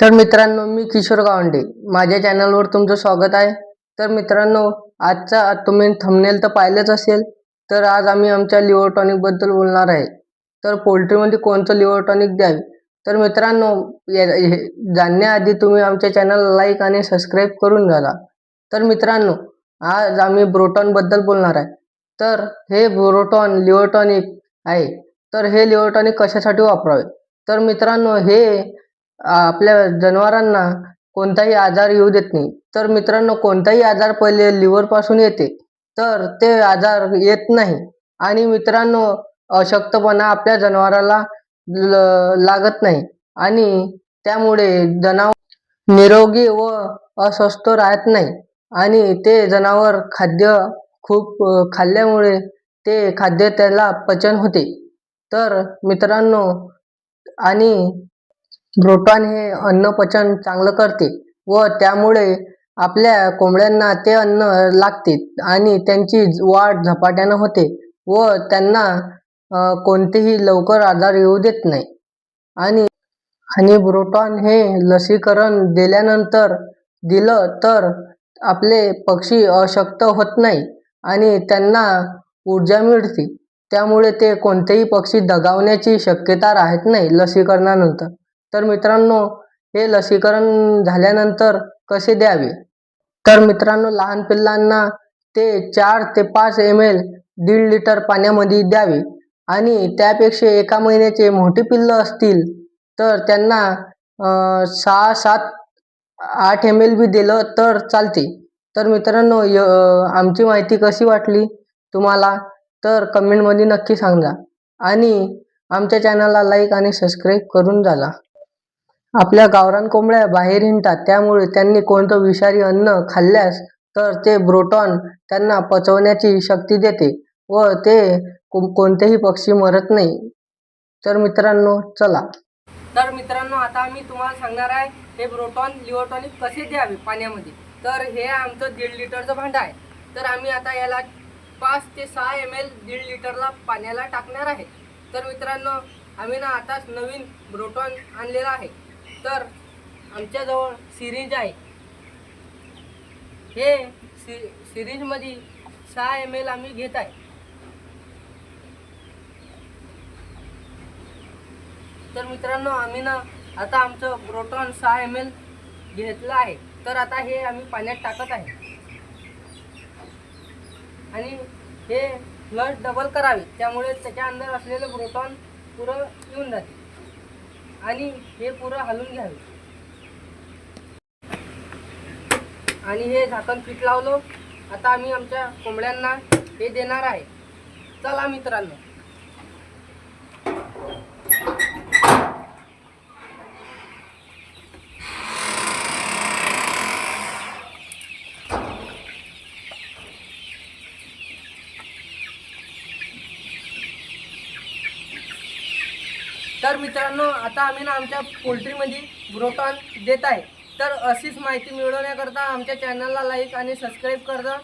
तर मित्रांनो मी किशोर गावंडे. माझ्या चॅनलवर तुमचं स्वागत आहे. तर मित्रांनो आजचा तुम्ही थंबनेल तर पाहिलंच असेल तर आज आम्ही आमच्या लिव्हर टॉनिकबद्दल बोलणार आहे. तर पोल्ट्रीमध्ये कोणतं लिव्हर टॉनिक द्यावे? तर मित्रांनो या- हे जाणण्याआधी तुम्ही आमच्या चॅनल लाईक आणि सबस्क्राईब करून घ्या तर मित्रांनो आज आम्ही ब्रोटॉनबद्दल बोलणार आहे. तर हे ब्रोटॉन लिव्हर टॉनिक आहे. तर हे लिव्हर टॉनिक कशासाठी वापरावे? तर मित्रांनो हे आपल्या जनावरांना कोणताही आजार येऊ देत नाही. तर मित्रांनो कोणताही आजार पहिले लिव्हरपासून येते. तर ते आजार येत नाही. आणि मित्रांनो अशक्तपणा आपल्या जनावराला लागत नाही. आणि त्यामुळे जनावर निरोगी व अस्वस्थ राहत नाही. आणि ते जनावर खाद्य खूप खाल्ल्यामुळे ते खाद्य त्याला पचन होते. तर मित्रांनो आणि ब्रोटॉन हे अन्नपचन चांगलं करते व त्यामुळे आपल्या कोंबड्यांना ते अन्न लागते आणि त्यांची वाढ झपाट्यानं होते व त्यांना कोणतेही लवकर आजार येऊ देत नाही. आणि आणि ब्रोटॉन हे लसीकरण दिल्यानंतर दिलं तर आपले पक्षी अशक्त होत नाही आणि त्यांना ऊर्जा मिळते. त्यामुळे ते कोणतेही पक्षी दगावण्याची शक्यता राहत नाही लसीकरणानंतर. तर मित्रांनो हे लसीकरण झाल्यानंतर कसे द्यावे? तर मित्रांनो लहान पिल्लांना ते चार ते पाच एम एल दीड लिटर पाण्यामध्ये द्यावे. आणि त्यापेक्षा एका महिन्याचे मोठी पिल्लं असतील तर त्यांना सहा सात आठ एम एल बी दिलं तर चालते. तर मित्रांनो य आमची माहिती कशी वाटली तुम्हाला? तर कमेंटमध्ये नक्की सांगा. आणि आमच्या चॅनलला लाईक आणि सबस्क्राईब करून झाला. आपल्या गावरान कोंबड्या बाहेर हिंडतात. त्यामुळे त्यांनी कोणतं विषारी अन्न खाल्ल्यास तर ते ब्रोटॉन त्यांना पचवण्याची शक्ती देते व ते कोणतेही पक्षी मरत नाही. तर मित्रांनो चला. तर मित्रांनो आता आम्ही तुम्हाला सांगणार आहे हे ब्रोटॉन लिओटॉनिक कसे द्यावे पाण्यामध्ये? तर हे आमचं दीड लिटरचं भांडं आहे. तर आम्ही आता याला पाच ते सहा एम एल दीड लिटरला पाण्याला टाकणार आहे. तर मित्रांनो आम्ही ना आताच नवीन ब्रोटॉन आणलेला आहे. तर आमच्याजवळ सिरिंज आहे. हे सि सिरिंजमध्ये सहा एम एल आम्ही घेत आहे. तर मित्रांनो आम्ही ना आता आमचं ब्रोटॉन सहा एम एल घेतलं आहे. तर आता हे आम्ही पाण्यात टाकत आहे. आणि हे फ्लश डबल करावे. त्यामुळे त्याच्या अंदर असलेलं ब्रोटॉन पुरं येऊन जाते. आणि हे पुरं हलून घ्यावे. आणि हे झाकण पीठ लावलो. आता आम्ही आमच्या कोंबड्यांना हे देणार आहे. चला मित्रांनो. तर मित्रांनो आता आम्ही ना आमच्या पोल्ट्रीमध्ये ब्रोटॉन देत आहे. तर अशीच माहिती मिळवण्याकरता आमच्या चॅनलला लाईक आणि सबस्क्राईब करता